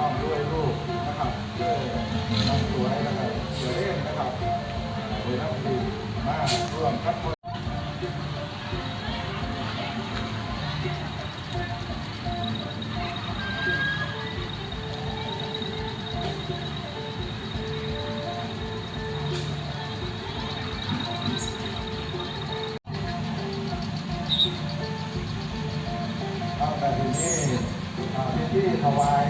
ร้อมด้วยลูกนะครับเพื่อน้องสวยนะครับสวยเล่นนะครับโดยน้ำดีมาร่วมคัดคนเอาแต่ทีนี้อ่าพิธีถวาย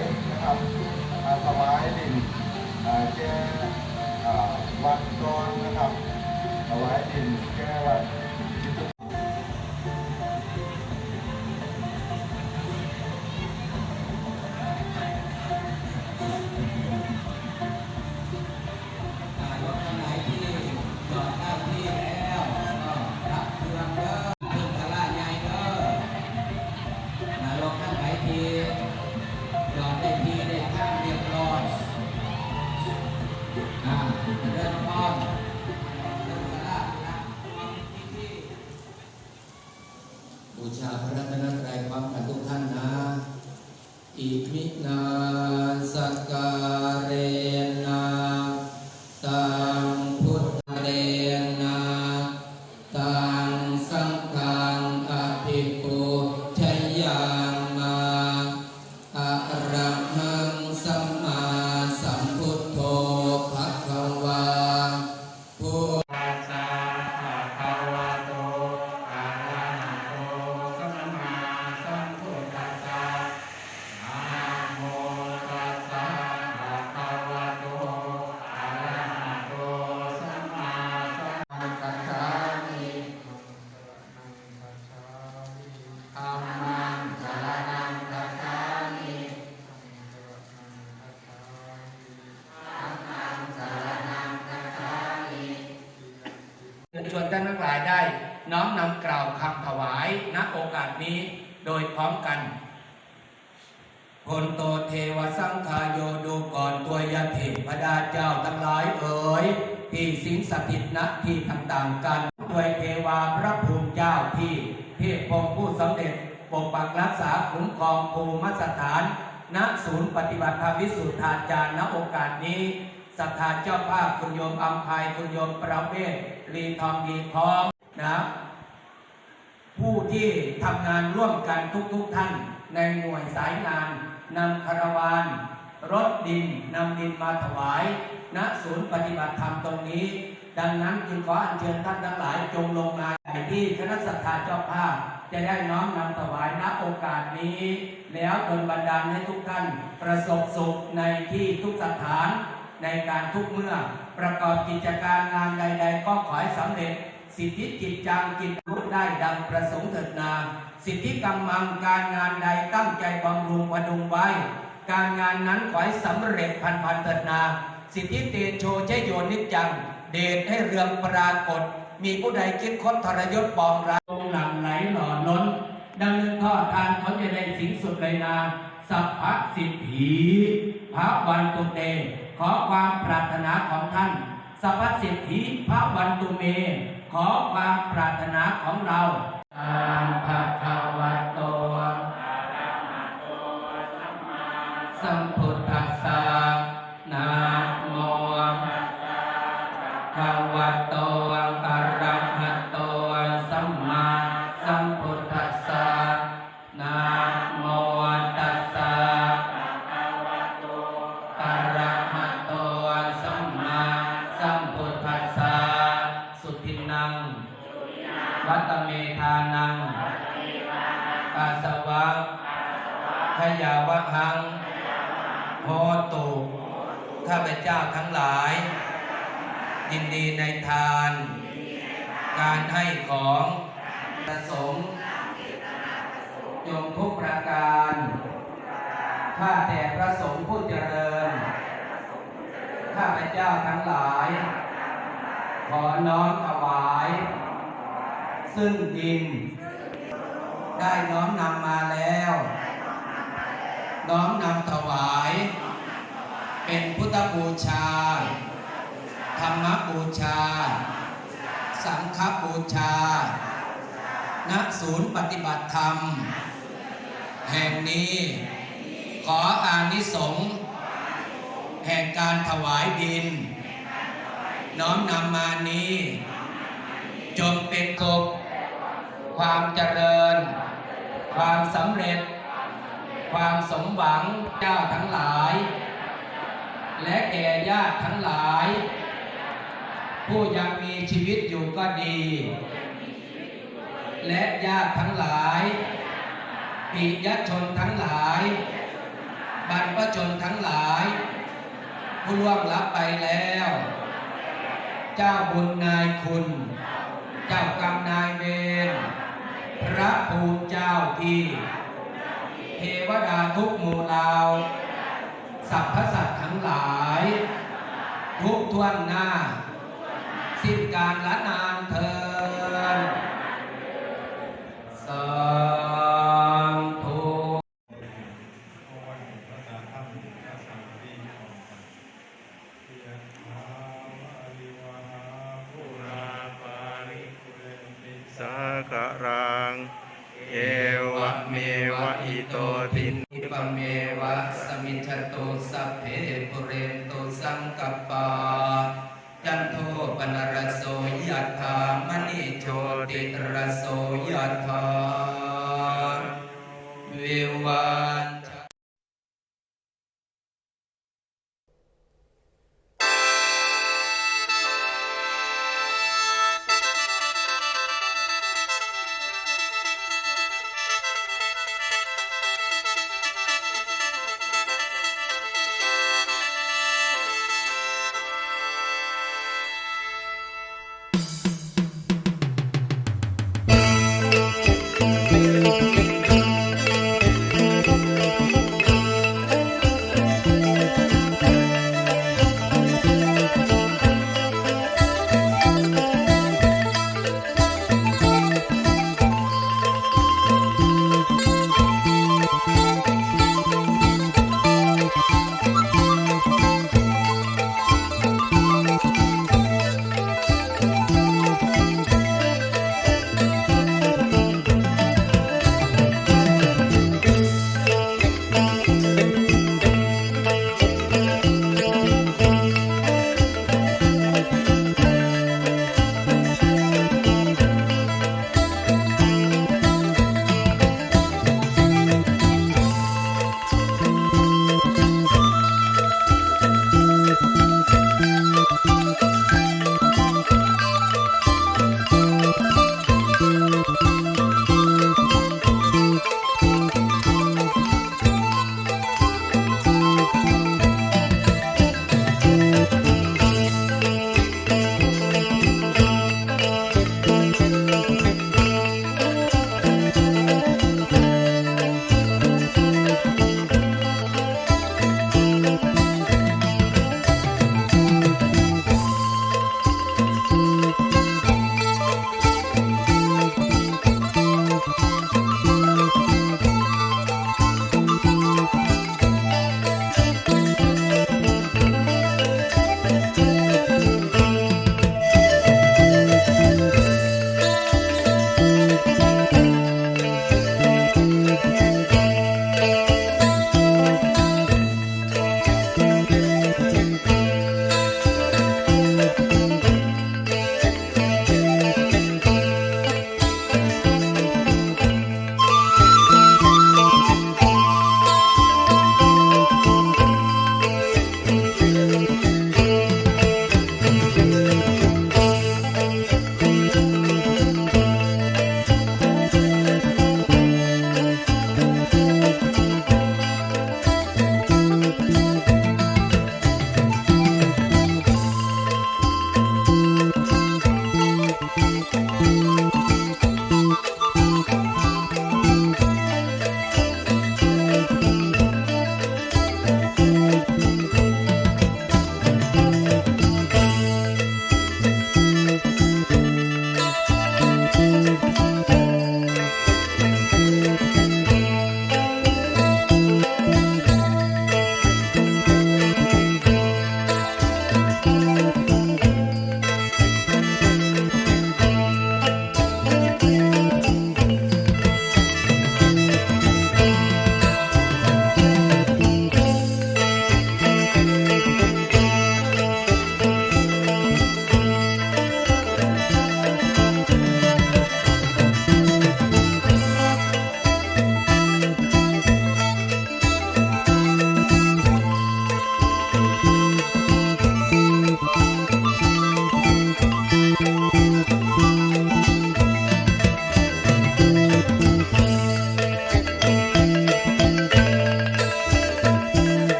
ชวนท่านทั้งหลายได้ น้อมนำกล่าวคำถวายณโอกาสนี้โดยพร้อมกันพลโตเทวสังคายโยดูก่อนตัวยาเทพดาเจ้าทั้งหลายเอ๋ยที่สิงสถิตณที่ต่างๆกันด้วยเทวาพระภูมิเจ้าที่เทพพงผู้สำเร็จปกปักรักษาคุ้มครองภูมิสถาน ณศูนย์ปฏิบัติธรรมวิสุทธาจารย์ณโอกาสนี้ ศรัทธาเจ้าภาพคุณโยมอัมภัยคุณโยมประเวศรีทองดีพร้อมนะผู้ที่ทำงานร่วมกันทุกๆทท่าน ในหน่วยสายงานนำคารวานรถดินนำดินมาถวายณศูนย์ปฏิบัติธรรมตรงนี้ ดังนั้นจึงขออัญเชิญท่านทั้งหลายจงลงมาในที่คณะสัตยาเจ้าภาพ จะได้น้อมนำถวายณโอกาสนี้ แล้วดลบันดาลให้ทุกท่านประสบสุขในที่ทุกสถาน ในการทุกเมื่อ ประกอบกิจการงานใด ๆ ก็ขอให้สำเร็จ สิทธิจิตจังกิจรุได้ดังประสงค์เถิดนา สิทธิกรรมังการงานใดตั้งใจบำรุงพดุงไว้ การงานนั้นขอให้สำเร็จพันพันเถิดนา สิทธิเตโชเชยโยนิจจัง เดชให้เรืองปรากฏ มีผู้ใดคิดค้นทรยศปองร้ายลงหลังไหลหล่อล้นดำเนินทอดทานเขาจะได้สิงสุดเลยนา สัพพะสิทธิพระวันตุเต ขอความปรารถนาของท่านสัพพสิทธิพระวันตุเม ขอความปรารถนาของเราอามภะคะ ทินัง วัตเมธานังกาสวะขยาวะหังโหตุ ข้าพเจ้าทั้งหลาย ยินดีในทาน การให้ของประสงค์จงทุกประการ ข้าแต่พระสงฆ์ผู้เจริญ ข้าพเจ้าทั้งหลาย ขอน้อมถวา ซึ่งดิน ได้น้อมนำมาแล้ว น้อมนำถวาย เป็นพุทธบูชา ธรรมบูชา สังฆบูชา ณ ศูนย์ปฏิบัติธรรม แห่งนี้ ขออานิสงส์แห่งการถวายดิน น้อมนำมานี้ จงเป็นกบความเจริญ ความสำเร็จ ความสมหวังเจ้าทั้งหลาย และแก่ญาติทั้งหลาย ผู้ยังมีชีวิตอยู่ก็ดี และญาติทั้งหลายปิยชนทั้งหลาย บรรพชนทั้งหลาย ผู้ล่วงลับไปแล้ว เจ้าบุญนายคุณ เจ้ากรรมนายเวรพระภูมิเจ้าที่เทวดาทุกหมู่เหล่าสรรพสัตว์ทั้งหลาย ทุกท่วนหน้า สิ้นการละนา ปะเมวะสมิจตุสัพเพปุเรนตุสังกปาจันโทปนรโสยัตถามณิโชติรโสยัตถาวิวัน